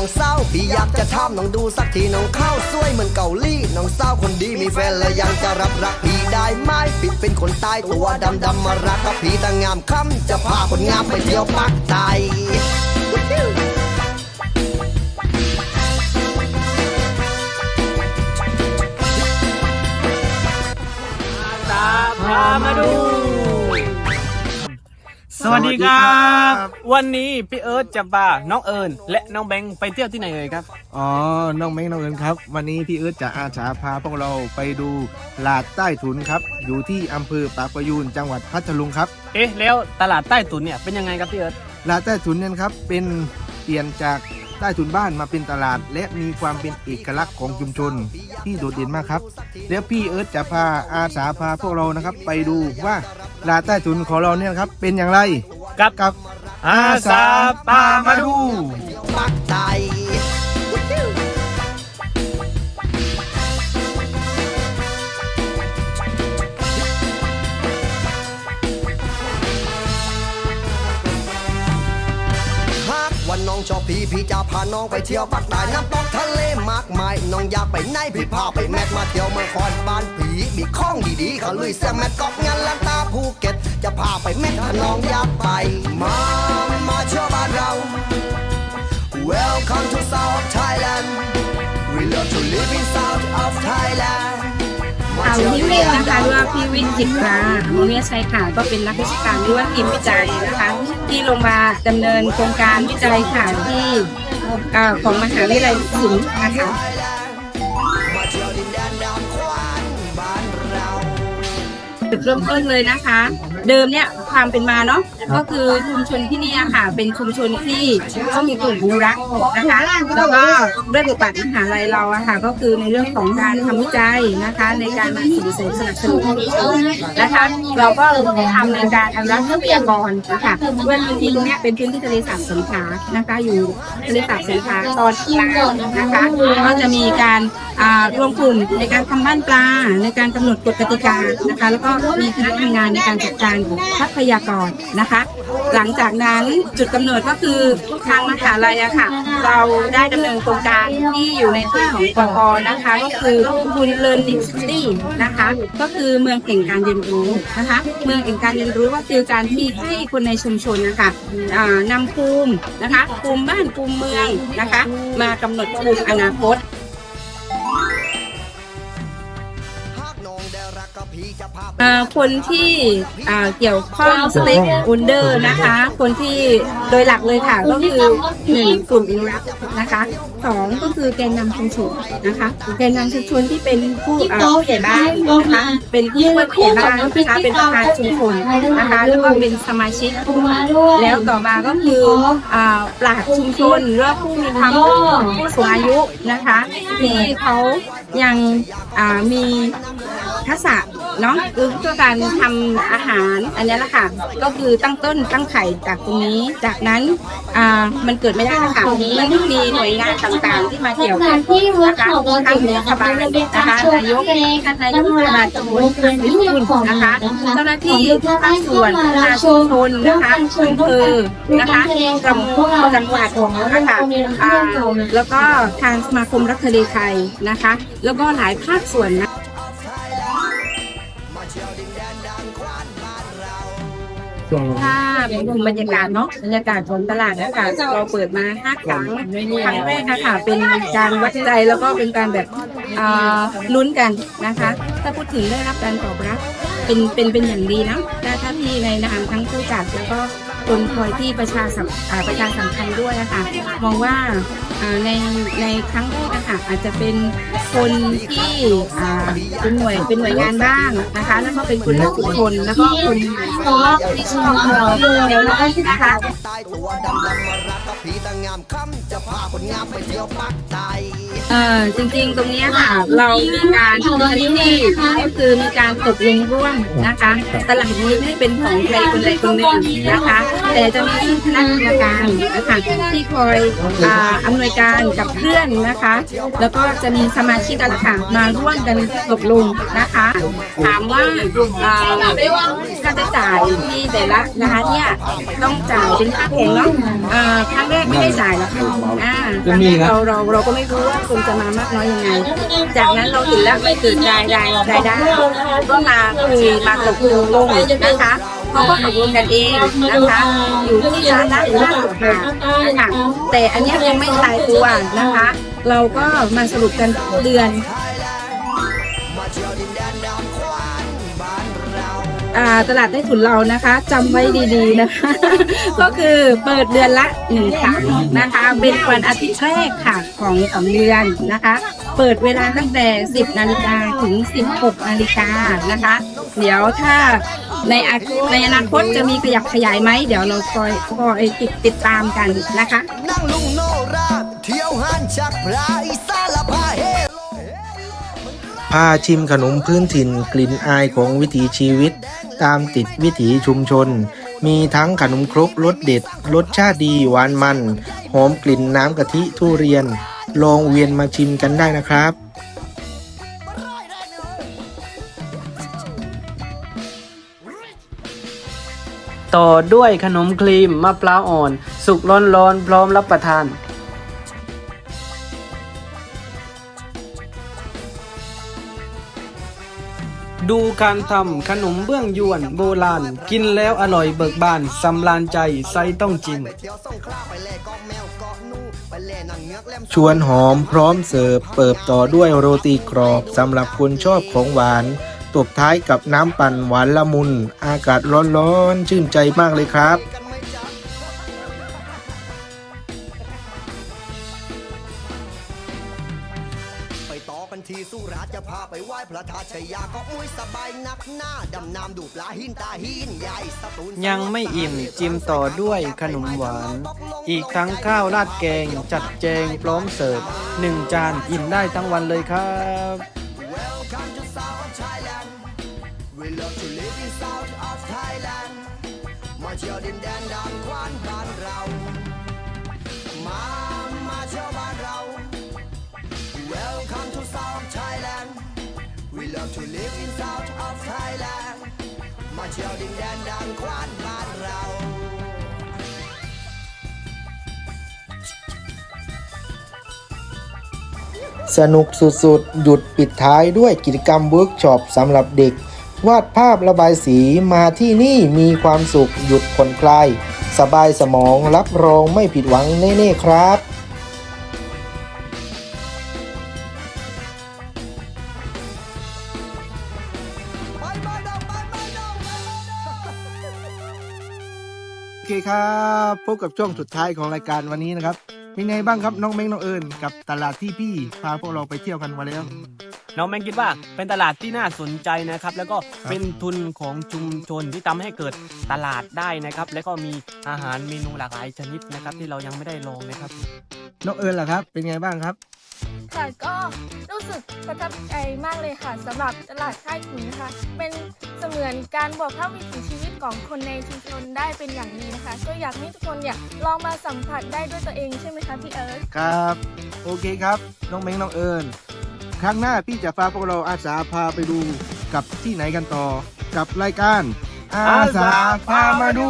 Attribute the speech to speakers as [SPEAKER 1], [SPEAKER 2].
[SPEAKER 1] องเศร้าพี่อยากจะทำน้องดูสักทีน้องเข้าสวยเหมือนเกาหลีน้องเศร้าคนดีมีแฟนแล้วยังจะรับรักพี่ได้ไหมปิดเป็นคนตายตัวดำดำมารักกับพี่แต่งามคำจะพาคนงามไปเที่ยวปักใต้
[SPEAKER 2] ตาพามาดู สวัสดีครับ วันนี้พี่เอิร์ธจะพาน้องเอิญและน้องแบงค์ไปเที่ยวที่ไหนเอ่ยครับ
[SPEAKER 3] อ๋อ น้องเม้งน้องเอิญครับ วันนี้พี่เอิร์ธจะอาสาพาพวกเราไปดูหลาดใต้ถุนครับ อยู่ที่อำเภอปากประยูนจังหวัดพัทลุงครับ
[SPEAKER 2] เอ๊ะแล้วตลาดใต้ตุนเนี่ยเป็นยังไงครับพี่เอิร์ธ
[SPEAKER 3] หลาดใต้ถุนเนี่ยนะครับเป็นเปลี่ยนจากใต้ถุนบ้านมาเป็นตลาด และมีความเป็นเอกลักษณ์ของชุมชนที่โดดเด่นมากครับ แล้วพี่เอิร์ธจะพาอาสาพาพวกเรานะครับ ไปดูว่าห ลาดใต้ถุนของเราเนี่ยนะครับเป็นอย่างไร
[SPEAKER 2] กับ
[SPEAKER 3] กับ
[SPEAKER 2] อาสาพามาดู
[SPEAKER 1] องชอบพี่พี่จะพาน้องไปเที่ยวปักใต้น้ำตกทะเลมากมายน้องอยากไปไหนพี่พาไปแมทมาเที่ยวเมืองคอนบ้านผีมีข้องดีๆเขาลุยเสียแมทกอกงานลันตาภูเก็ต จะพาไปแมทถ้าน้องอยากไป มามาเที่ยวบ้านเรา Welcome to South Thailand We love to live in South of Thailand า
[SPEAKER 4] วที่เรียนนะคะหรื่าพี่วิจิตราโมเนียชัยค่ะก็เป็นนักวิชาการหรือว่าทีมวิจัยนะคะ ที่ลงมาดำเนินโครงการวิจัยค่ะที่ของมหาวิทยาลัยศิลป์นะคะ
[SPEAKER 1] มาเที่ยวดินเรา
[SPEAKER 4] จุดเริ่มต้นเลยนะคะ เดิมเนี่ยความเป็นมาเนาะก็คือชุมชนที่นี่ค่ะ เป็นชุมชนที่ต้องมีกลุ่มอนุรักษ์นะคะ แล้วก็ด้วยบทบาทมหาลัยเราอะค่ะ ก็คือในเรื่องของการทำวิจัยนะคะ ในการส่งเสริมสนับสนุนนะคะ เราก็ทำในการอนุรักษ์ทรัพยากรนะคะด้วยพื้นที่ตรงเนี้ยเป็นพื้นที่ทะเลสาบสงขลานะคะ อยู่ทะเลสาบสงขลาตอนกลางนะคะก็จะมีการอ่ารวมกลุ่มในการทำบ้านปลาในการกำหนดกฎกติกานะคะ แล้วก็มีคณะทำงานในการจัดการทรัพยากรนะคะหลังจากนั้นจุดกำเนิดก็คือทางมหาลัยอะค่ะ เราได้ดำเนินโครงการที่อยู่ในที่ของกกนะคะ ก็คือคุณเลิร์นดิสตี้นะคะ ก็คือเมืองแห่งการเรียนรู้นะคะ เมืองแห่งการเรียนรู้ก็คือการที่ให้คนในชุมชนนะคะอ่านำภูมินะคะภูมิบ้านภูมิเมืองนะคะ มากำหนดภูมิอนาคต คนที่เกี่ยวข้องสเต็กอุนเดอร์นะคะ คนที่โดยหลักเลยค่ะ ก็คือหนึ่งกลุ่มอินรักษ์นะคะสองก็คือแกนนำชุมชนนะคะแกนนำชุมชนที่เป็นผู้อ่าผู้ใหญ่บ้านนะคะเป็นผู้ช่วยผู้ใหญ่บ้านนะคะเป็นประธานชุมชนนะคะแล้วก็เป็นสมาชิก แล้วต่อมาก็คืออ่าปราชญ์ชุมชนหรือผู้มีความรู้ผู้สูงอายุนะคะที่เขา ยังอ่ามีทักษะเนาะคือเพื่อการทำอาหารอันนี้แหละค่ะ ก็คือตั้งต้นตั้งไข่จากตรงนี้ จากนั้นอ่ามันเกิดไม่ได้นะคะมันต้องมีหน่วยงานต่างๆ ที่มาเกี่ยวข้องนะคะทั้งรัฐบาลนะคะนายกท่านนายกเทศบาลตำบลท่านวิทูลนะคะเจ้าหน้าที่ภาคส่วนประชาชนนะคะอำเภอนะคะกำมุจังหวัดนะคะอ่าแล้วก็ทางสมาคมรักทะเลไทยนะคะแล้วก็หลายภาคส่วนนะ
[SPEAKER 1] มาเที่ยวดินแดนดอนควันบ้านเรา
[SPEAKER 4] ถ้าเป็นบรรยากาศเนาะบรรยากาศของตลาดนะคะเราเปิดมาห้าครั้งครั้งแรกนะคะเป็นการวัดใจแล้วก็เป็นการแบบอ่าลุ้นกันนะคะ ถ้าพูดถึงได้รับการตอบรับเป็นเป็นเป็นอย่างดีนะถ้าถ้าที่ในนามทั้งผู้จัดแล้วก็ คนคอยที่ประชาสัมประชาสัมพันธ์ด้วยนะคะมองว่าในในครั้งแรกนะคะอาจจะเป็นคนที่เป็นหน่วยเป็นหน่วยงานบ้างนะคะ แล้วก็เป็นคนนอกชุมชนแล้วก็คนที่ชอบเราเดี๋ยวเรานะคะ
[SPEAKER 1] ใต้ตัวดำดำมารักกับพี่แต่งามคำจะพาคนงามไปเที่ยวปักใต
[SPEAKER 4] เออจริงๆตรงเนี้ยค่ะ เรามีการทำที่นี่ก็คือมีการตกลงร่วมนะคะตลาดนี้ไม่ได้เป็นของใครคนใดคนหนึ่งนะคะแต่จะมีคณะกรรมการนะคะที่คอยอ่าอำนวยการกับเพื่อนนะคะ แล้วก็จะมีสมาชิกกันค่ะมาร่วมกันตกลงนะคะ ถามว่าอ่าค่าใช้จ่ายที่แต่ละนะคะเนี่ยต้องจ่ายเป็นค่าแผงเนาะอ่าค่ารั้งแรกไม่ได้จ่ายหรอกค่ะอ่าค
[SPEAKER 2] จะ
[SPEAKER 4] รั้ง
[SPEAKER 2] มี
[SPEAKER 4] แรก
[SPEAKER 2] นะ
[SPEAKER 4] เราเราเราก็ไม่รู้ว่าคนจะมามากน้อยยังไง จากนั้นเราเห็นแล้วไม่เกิดรายรายรายได้ก็มาคุยมาตกลงลงนะคะ เขาก็ตกลงกันเองนะคะ อยู่ที่ร้านละห้าสิบบาทนะคะแต่อันเนี้ยยังไม่ตายตัวนะคะ เราก็มาสรุปกันเดือน
[SPEAKER 1] มาเที่ยวดินแดนดำควันบ้านเรา
[SPEAKER 4] อ่าตลาดใต้ถุนเรานะคะจำไว้ดีๆนะคะ ก็คือเปิดเดือนละหนึ่งครั้งนะคะ เป็นวันอาทิตย์แรกค่ะของของเดือนนะคะ เปิดเวลาตั้งแต่ 10 นาฬิกาถึง 16 นาฬิกานะคะ เดี๋ยวถ้า ในอาในอนาคตจะมีขยับขยายไหม เดี๋ยวเราคอยคอยติดติดตามกันนะคะ
[SPEAKER 1] นั่งลุงโนราเที่ยวหันชักพระอีสานละพาเฮโล
[SPEAKER 3] พาชิมขนมพื้นถิ่นกลิ่นอายของวิถีชีวิต ตามติดวิถีชุมชน มีทั้งขนมครกรสเด็ดรสชาติดีหวานมัน หอมกลิ่นน้ำกะทิทุเรียน ลองเวียนมาชิมกันได้นะครับ
[SPEAKER 2] ต่อด้วยขนมครีมมะพร้าวอ่อน สุกร้อนๆ พร้อมรับประทานดูการทำขนมเบื้องยวนโบราณ กินแล้วอร่อยเบิกบานสำราญใจไซต้องจริง
[SPEAKER 1] ไปเที่ยวสงขลาไปเล่เกาะแมวเกาะนูไปเล่นางเงือกแหลม
[SPEAKER 3] ชวนหอมพร้อมเสิร์ฟเปิบต่อด้วยโรตีกรอบสำหรับคนชอบของหวาน ตบท้ายกับน้ำปั่นหวานละมุน อากาศร้อนๆ ชื่นใจมากเลยครับ
[SPEAKER 1] กันไหมจ๊ะไปต่อกันที่สุราษฎร์จะพาไปไหว้พระธาตุชยาเก็มุ้ยสบายนักหน้าดำน้ำดูปลาหินตาหินใหญ่สตูล
[SPEAKER 2] ยังไม่อิ่มจิ้มต่อด้วยขนมหวาน อีกทั้งข้าวราดแกง จัดแจงพร้อมเสิร์ฟหนึ่งจานอิ่มได้ทั้งวันเลยครับ
[SPEAKER 1] เที่ยวดินแดนด่านควานบ้านเรา มามาเที่ยวบ้านเรา Welcome to South Thailand We love to live in South of Thailand มาเที่ยวดินแดนด่านควานบ้านเรา
[SPEAKER 3] สนุกสุดๆ หยุดปิดท้ายด้วยกิจกรรมเวิร์กช็อปสำหรับเด็ก วาดภาพระบายสีมาที่นี่มีความสุขหยุดผ่อนคลาย สบายสมองรับรองไม่ผิดหวังแน่ ๆ ครับ
[SPEAKER 1] ไปบ้านเราไปบ้านเราไปบ้านเรา
[SPEAKER 3] โอเคครับพบกับช่วงสุดท้ายของรายการวันนี้นะครับเป็นไงบ้างครับน้องเม้งน้องเอิญกับตลาดที่พี่พาพวกเราไปเที่ยวกันมาแล้ว
[SPEAKER 2] น้องแมงคิดว่าเป็นตลาดที่น่าสนใจนะครับ แล้วก็เป็นทุนของชุมชนที่ทำให้เกิดตลาดได้นะครับ แล้วก็มีอาหารเมนูหลากหลายชนิดนะครับ ที่เรายังไม่ได้ลองนะครับ
[SPEAKER 3] น้องเอิญล่ะครับ เป็นไงบ้างครับ
[SPEAKER 5] ค่ะก็รู้สึกประทับใจมากเลยค่ะสำหรับตลาดค่ายขุนนะคะ เป็นเสมือนการบอกเล่าวิถีชีวิตของคนในชุมชนได้เป็นอย่างดีนะคะ ก็อยากให้ทุกคนเนี่ยลองมาสัมผัสได้ด้วยตัวเองใช่ไหมคะพี่เอิร์ธ
[SPEAKER 3] ครับ โอเคครับ น้องเม้งน้องเอิญ ครั้งหน้าพี่จะพาพวกเราอาสาพาไปดูกับที่ไหนกันต่อ กับรายการอาสาพามาดู